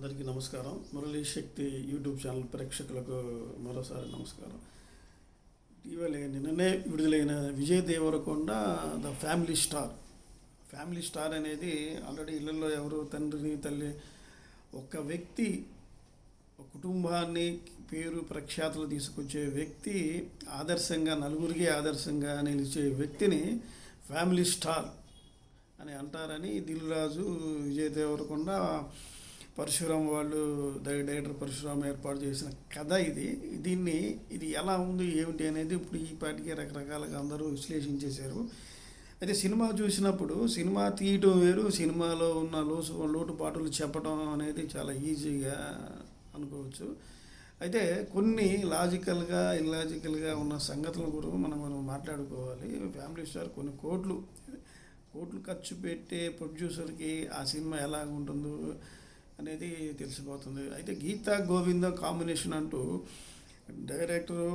అందరికీ నమస్కారం. మురళీ శక్తి YouTube channel ప్రేక్షకులకు మరోసారి నమస్కారం. ఇటీవల నిన్ననే విడుదలైన Vijay Devarakonda the family star. Family star అనేది ఆల్రెడీ ఇళ్ళల్లో ఎవరు తండ్రిని తల్లి ఒక వ్యక్తి ఒక కుటుంబాన్ని పేరు ప్రఖ్యాతులు తీసుకొచ్చే వ్యక్తి ఆదర్శంగా నలుగురికి ఆదర్శంగా నిలిచే వ్యక్తిని ఫ్యామిలీ స్టార్ అని అంటారని దిల్ రాజు విజయ్ దేవరకొండ పరశురామ్ వాళ్ళు డైరెక్టర్ పరశురాం ఏర్పాటు చేసిన కథ ఇది. దీన్ని ఇది ఎలా ఉంది ఏమిటి అనేది ఇప్పుడు ఈ పాటికి రకరకాలుగా అందరూ విశ్లేషించేశారు అయితే సినిమా చూసినప్పుడు సినిమా తీయటం వేరు సినిమాలో ఉన్న లోసు లోటుపాటులు చెప్పడం అనేది చాలా ఈజీగా అనుకోవచ్చు. అయితే కొన్ని లాజికల్గా ఇల్లాజికల్గా ఉన్న సంగతుల గురించి మనం మనం మాట్లాడుకోవాలి. ఫ్యామిలీ స్టార్ కొన్ని కోట్లు కోట్లు ఖర్చు పెట్టే ప్రొడ్యూసర్కి ఆ సినిమా ఎలా ఉంటుందో అనేది తెలిసిపోతుంది. అయితే గీతా గోవింద కాంబినేషన్ అంటూ డైరెక్టరు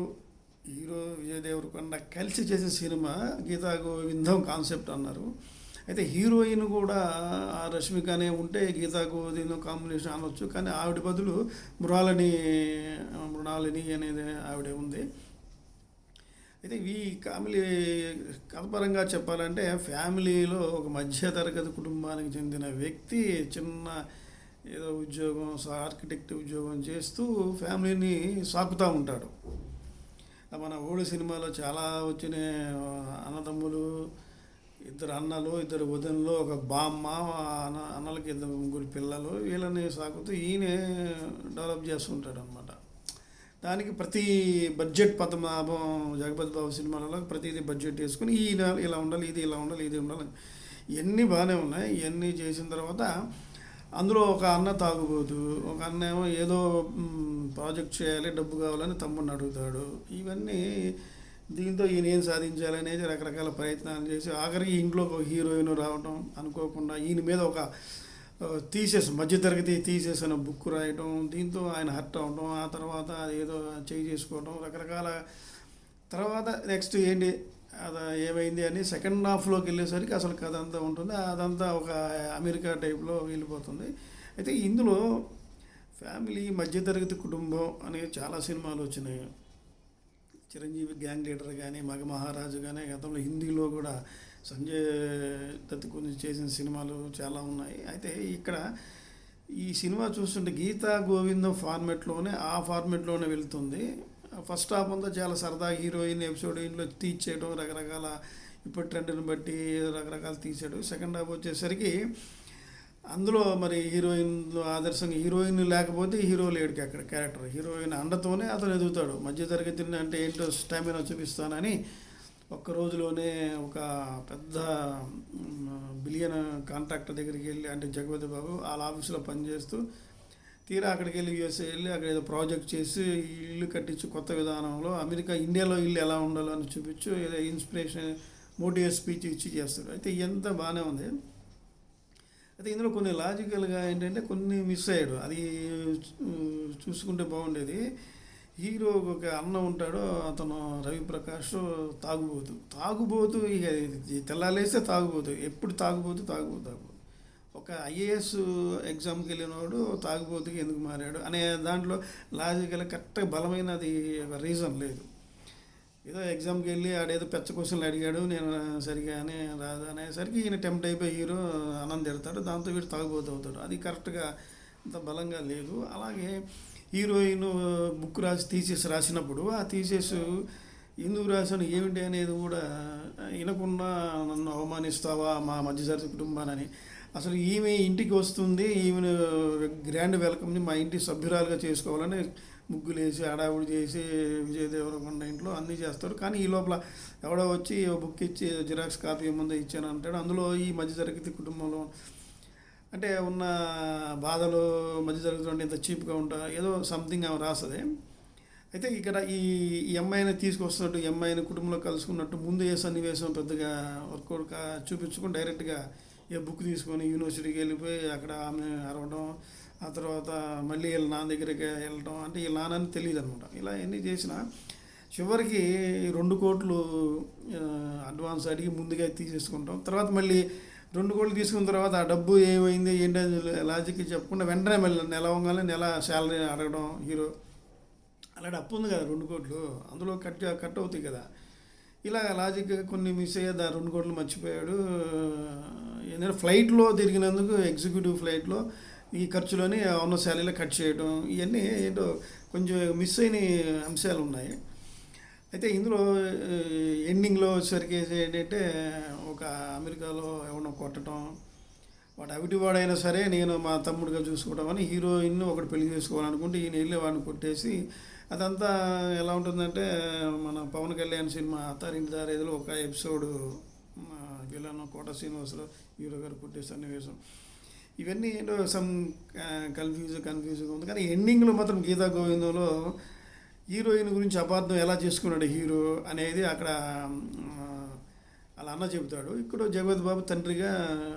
హీరో విజయ్ దేవరకొండ కలిసి చేసే సినిమా గీతా గోవిందం కాన్సెప్ట్ అన్నారు. అయితే హీరోయిన్ కూడా ఆ రష్మికనే ఉంటే గీతా గోవిందం కాంబినేషన్ అనొచ్చు. కానీ ఆవిడ బదులు మృణాలని మృణాలిని అనేది ఆవిడ ఉంది. అయితే ఈ ఫ్యామిలీ కథపరంగా చెప్పాలంటే ఫ్యామిలీలో ఒక మధ్యతరగతి కుటుంబానికి చెందిన వ్యక్తి చిన్న ఏదో ఉద్యోగం ఆర్కిటెక్ట్ ఉద్యోగం చేస్తూ ఫ్యామిలీని సాకుతూ ఉంటాడు. మన ఓడి సినిమాలో చాలా వచ్చిన అన్నదమ్ములు ఇద్దరు అన్నలు ఇద్దరు వదనలు ఒక బామ్మ అన్న అన్నలకి ఇద్దరు ముగ్గురు పిల్లలు వీళ్ళని సాకుతూ ఈయనే డెవలప్ చేస్తుంటాడు అనమాట దానికి ప్రతి బడ్జెట్ పద్మనాభం జగపతి బాబు సినిమాలలో ప్రతిదీ బడ్జెట్ వేసుకుని ఈయన ఇలా ఉండాలి ఇది ఇలా ఉండాలి ఇది ఉండాలి. ఇవన్నీ బాగానే ఉన్నాయి. ఇవన్నీ చేసిన తర్వాత అందులో ఒక అన్న తాగుబోతు ఒక అన్న ఏమో ఏదో ప్రాజెక్ట్ చేయాలి డబ్బు కావాలని తమ్ముడిని అడుగుతాడు. ఇవన్నీ దీంతో ఈయన ఏం సాధించాలనేది రకరకాల ప్రయత్నాలు చేసి ఆఖరికి ఇంట్లో ఒక హీరోయిన్ రావటం అనుకోకుండా ఈయన మీద ఒక తీసేసి మధ్యతరగతి తీసేసిన బుక్ రాయటం దీంతో ఆయన హర్ట్ అవడం ఆ తర్వాత ఏదో చేయి చేసుకోవడం రకరకాల తర్వాత నెక్స్ట్ ఏంటి అది ఏమైంది అని సెకండ్ హాఫ్లోకి వెళ్ళేసరికి అసలు కథ అంతా ఉంటుంది. అదంతా ఒక అమెరికా టైప్లో వెళ్ళిపోతుంది. అయితే ఇందులో ఫ్యామిలీ మధ్యతరగతి కుటుంబం అనే చాలా సినిమాలు వచ్చినాయి. చిరంజీవి గ్యాంగ్ లీడర్ కానీ మగ మహారాజు కానీ గతంలో హిందీలో కూడా సంజయ్ దత్ గురించి చేసిన సినిమాలు చాలా ఉన్నాయి. అయితే ఇక్కడ ఈ సినిమా చూస్తుంటే గీతా గోవిందం ఫార్మెట్లోనే ఆ ఫార్మెట్లోనే వెళ్తుంది. ఫస్ట్ హాఫ్ అంతా చాలా సరదా హీరోయిన్ ఎపిసోడ్ ఇంట్లో తీసేయడం రకరకాల ఇప్పుడు ట్రెండ్ని బట్టి రకరకాలు తీసాడు సెకండ్ హాఫ్ వచ్చేసరికి అందులో మరి హీరోయిన్ ఆదర్శంగా హీరోయిన్ లేకపోతే హీరో లేడుకి అక్కడ క్యారెక్టర్. హీరోయిన్ అండతోనే అతను ఎదుగుతాడు. మధ్యతరగతి అంటే ఏంటో స్టామినా చూపిస్తానని ఒక్క రోజులోనే ఒక పెద్ద బిలియన్ కాంట్రాక్టర్ దగ్గరికి వెళ్ళి అంటే జగపతి బాబు వాళ్ళ ఆఫీసులో పనిచేస్తూ తీరా అక్కడికి వెళ్ళి యూఎస్ఏ వెళ్ళి అక్కడ ఏదో ప్రాజెక్ట్ చేసి ఈ ఇల్లు కట్టించి కొత్త విధానంలో అమెరికా ఇండియాలో ఇల్లు ఎలా ఉండాలో అని చూపించు ఏదో ఇన్స్పిరేషన్ మోటివేట్ స్పీచ్ ఇచ్చి చేస్తాడు. అయితే ఎంత బాగానే ఉంది. అయితే ఇందులో కొన్ని లాజికల్గా ఏంటంటే కొన్ని మిస్ అయ్యాడు. అది చూసుకుంటే బాగుండేది. హీరో ఒక అన్న ఉంటాడు అతను రవిప్రకాష్ తాగుబోతు. తాగుబోతు ఇక తెల్లాలేస్తే తాగుబోతు. ఎప్పుడు తాగుబోతు తాగుబోతు తాగుబోతు. ఒక ఐఏఎస్ ఎగ్జామ్కి వెళ్ళినవాడు తాగుబోతుకి ఎందుకు మారాడు అనే దాంట్లో లాజికల్ కరెక్ట్గా బలమైనది రీజన్ లేదు. ఏదో ఎగ్జామ్కి వెళ్ళి ఆడేదో పెచ్చ క్వశ్చన్లు అడిగాడు నేను సరిగానే రాదు అనేసరికి ఈయన టెంప్ట్ అయిపోయి హీరో ఆనంద్ ఎడతాడు దాంతో వీడు తాగుబోతు అవుతాడు. అది కరెక్ట్గా అంత బలంగా లేదు. అలాగే హీరోయిన్ బుక్ రాసి తీసేసి రాసినప్పుడు ఆ తీసేసు ఎందుకు రాశాను ఏమిటి అనేది కూడా వినకుండా నన్ను అవమానిస్తావా? మా మధ్యతరగతి కుటుంబానని. అసలు ఈమె ఇంటికి వస్తుంది ఈమెను గ్రాండ్ వెల్కమ్ని మా ఇంటి సభ్యురాలుగా చేసుకోవాలని ముగ్గులు వేసి హడావుడి చేసి విజయ్ దేవరకొండ ఇంట్లో అన్నీ చేస్తాడు కానీ ఈ లోపల ఎవడో వచ్చి బుక్ ఇచ్చి జిరాక్స్ కాపీ ముందు ఇచ్చాను అంటాడు. అందులో ఈ మధ్యతరగతి కుటుంబంలో అంటే ఉన్న బాధలు మధ్యతరగతి అంటే ఇంత చీప్గా ఉంటా ఏదో సంథింగ్ ఆమె రాస్తుంది. అయితే ఇక్కడ ఈ అమ్మాయిని తీసుకొస్తున్నట్టు ఈ అమ్మాయిని కుటుంబంలో కలుసుకున్నట్టు ముందు ఏ సన్నివేశం పెద్దగా వర్కౌట్ చూపించుకొని డైరెక్ట్గా ఏ బుక్ తీసుకొని యూనివర్సిటీకి వెళ్ళిపోయి అక్కడ ఆమె అరవడం ఆ తర్వాత మళ్ళీ వీళ్ళ నాన్న దగ్గరికి వెళ్ళడం అంటే వీళ్ళ నాన్నని తెలియదు అనమాట. ఇలా ఎన్ని చేసినా చివరికి రెండు కోట్లు అడ్వాన్స్ అడిగి ముందుగా తీసేసుకుంటాం. తర్వాత మళ్ళీ రెండు కోట్లు తీసుకున్న తర్వాత ఆ డబ్బు ఏమైంది ఏంటి లాజిక్ చెప్పకుండా వెంటనే మళ్ళీ నెల అవ్వగానే నెల శాలరీ అడగడం హీరో అలాంటి అప్పు ఉంది కదా రెండు కోట్లు. అందులో కట్ కట్ అవుతాయి కదా. ఇలా లాజిక్గా కొన్ని మిస్ అయ్యేది రెండు కోట్లు మర్చిపోయాడు. ఏంటంటే ఫ్లైట్లో తిరిగినందుకు ఎగ్జిక్యూటివ్ ఫ్లైట్లో ఈ ఖర్చులని ఉన్న శాలరీలో కట్ చేయడం ఇవన్నీ ఏంటో కొంచెం మిస్ అయిన అంశాలు ఉన్నాయి. అయితే ఇందులో ఎండింగ్లో వచ్చేసరికి ఏంటంటే ఒక అమెరికాలో ఎవరినో కొట్టడం వాడు అవిటి వాడైనా సరే నేను మా తమ్ముడిగా చూసుకోవడం అని హీరోయిన్ ఒకటి పెళ్ళి చేసుకోవాలనుకుంటే ఈయన వెళ్ళి వాడిని కొట్టేసి అదంతా ఎలా ఉంటుందంటే మన పవన్ కళ్యాణ్ సినిమా అత్తారింటి దారేదిలో ఒక episode villain Kota Srinivasarao hero గారు కొట్టే సన్నివేశం. ఇవన్నీ ఏంటో సమ్ కన్ఫ్యూజ్ కన్ఫ్యూజ్గా ఉంది. కానీ ఎండింగ్లో మాత్రం గీతా గోవిందంలో హీరోయిన్ గురించి అపార్థం ఎలా చేసుకున్నాడు హీరో అనేది అక్కడ అలా అన్న చెబుతాడు. ఇక్కడ జగవత్ బాబు తండ్రిగా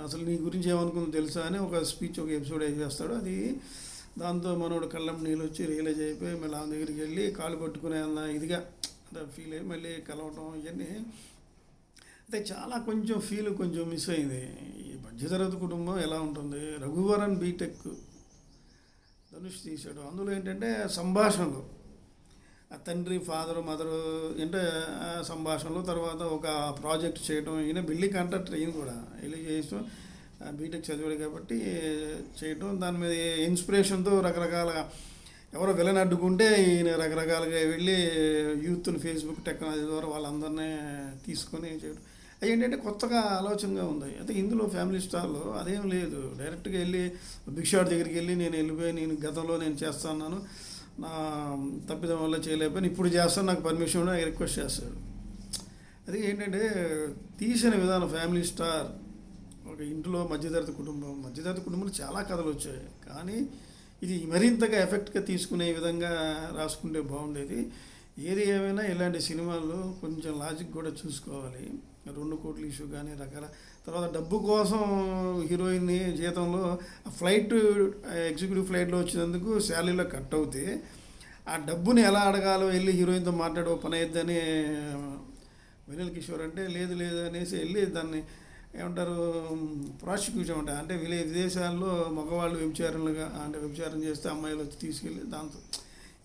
అసలు నీ గురించి ఏమనుకుందో తెలుసా అని ఒక స్పీచ్ ఒక ఎపిసోడ్ చేస్తాడు అది దాంతో మనోడు కళ్ళం నీళ్ళు వచ్చి రియలైజ్ అయిపోయి మళ్ళీ ఆమె దగ్గరికి వెళ్ళి కాలు పట్టుకునే అన్న ఇదిగా అంటే ఫీల్ అయ్యి మళ్ళీ కలవటం ఇవన్నీ. అయితే చాలా కొంచెం ఫీల్ కొంచెం మిస్ అయింది. ఈ మధ్యతరగతి కుటుంబం ఎలా ఉంటుంది? రఘువరన్ బీటెక్ ధనుష్ తీశాడు. అందులో ఏంటంటే సంభాషణలు. తండ్రి ఫాదరు మదరు అంటే సంభాషణలు తర్వాత ఒక ప్రాజెక్ట్ చేయడం ఈయన బిల్డింగ్ కాంట్రాక్టర్ ఈయన కూడా. వెళ్ళి చేస్తూ బీటెక్ చదివాడు కాబట్టి చేయటం దాని మీద ఇన్స్పిరేషన్తో రకరకాల ఎవరో విలన్ అడ్డుకుంటే ఈయన రకరకాలుగా వెళ్ళి యూత్ని ఫేస్బుక్ టెక్నాలజీ ద్వారా వాళ్ళందరినీ తీసుకొని చేయడం అవి ఏంటంటే కొత్తగా ఆలోచనగా ఉంది. అయితే ఇందులో ఫ్యామిలీ స్టార్లో అదేం లేదు. డైరెక్ట్గా వెళ్ళి భిక్షాడ్ దగ్గరికి వెళ్ళి నేను వెళ్ళిపోయి నేను గతంలో నేను చేస్తాను నా తప్పిదం వల్ల చేయలేకపోయినా ఇప్పుడు చేస్తాను నాకు పర్మిషన్ కూడా రిక్వెస్ట్ చేస్తాడు. అది ఏంటంటే తీసిన విధానం ఫ్యామిలీ స్టార్ ఒక ఇంట్లో మధ్యతరగతి కుటుంబం మధ్యతరగతి కుటుంబంలో చాలా కథలు వచ్చాయి. కానీ ఇది మరింతగా ఎఫెక్ట్గా తీసుకునే విధంగా రాసుకుంటే బాగుండేది. ఏది ఏమైనా ఇలాంటి సినిమాలు కొంచెం లాజిక్ కూడా చూసుకోవాలి. రెండు కోట్ల ఇష్యూ కానీ రకాల తర్వాత డబ్బు కోసం హీరోయిన్ని జీతంలో ఆ ఫ్లైట్ ఎగ్జిక్యూటివ్ ఫ్లైట్లో వచ్చినందుకు శాలరీలో కట్ అవుతే ఆ డబ్బుని ఎలా అడగాలో వెళ్ళి హీరోయిన్తో మాట్లాడే పని అయిద్దని వినల్ కిషోర్ అంటే లేదు లేదు అనేసి వెళ్ళి దాన్ని ఏమంటారు ప్రాసిక్యూషన్ ఉంటాయి అంటే విలే విదేశాల్లో మగవాళ్ళు వ్యభిచారులుగా అంటే వ్యభిచారం చేస్తే అమ్మాయిలు వచ్చి తీసుకెళ్ళి దాంతో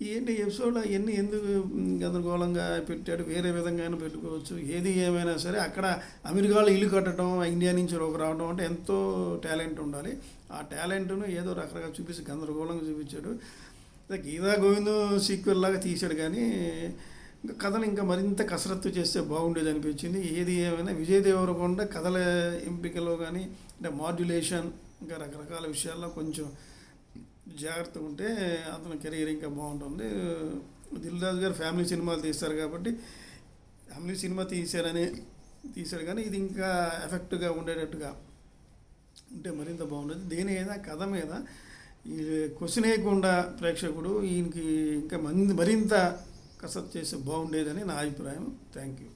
ఏంటి ఎపిసోడ్ అవన్నీ ఎందుకు గందరగోళంగా పెట్టాడు? వేరే విధంగా అయినా పెట్టుకోవచ్చు. ఏది ఏమైనా సరే అక్కడ అమెరికాలో ఇల్లు కట్టడం ఇండియా నుంచి ఒక రావడం అంటే ఎంతో టాలెంట్ ఉండాలి. ఆ టాలెంట్ను ఏదో రకరకాల చూపించి గందరగోళంగా చూపించాడు. గీతా గోవిందం సీక్వెల్ లాగా తీశాడు కానీ ఇంకా కథను ఇంకా మరింత కసరత్తు చేస్తే బాగుండేది అనిపించింది. ఏది ఏమైనా విజయ్ దేవరకొండ కథల ఎంపికలో కానీ అంటే మాడ్యులేషన్ ఇంకా రకరకాల విషయాల్లో కొంచెం జాగ్రత్తగా ఉంటే అతని కెరీర్ ఇంకా బాగుంటుంది. దిల్రాజు గారు ఫ్యామిలీ సినిమాలు తీస్తారు కాబట్టి ఫ్యామిలీ సినిమా తీశారని తీశారు కానీ ఇది ఇంకా ఎఫెక్ట్గా ఉండేటట్టుగా ఉంటే మరింత బాగుండేది. దేని మీద? కథ మీద. ఈ క్వశ్చన్ వేయకుండా ప్రేక్షకుడు ఈయనకి ఇంకా మంది మరింత కసరత్తు చేస్తే బాగుండేదని నా అభిప్రాయం. Thank you.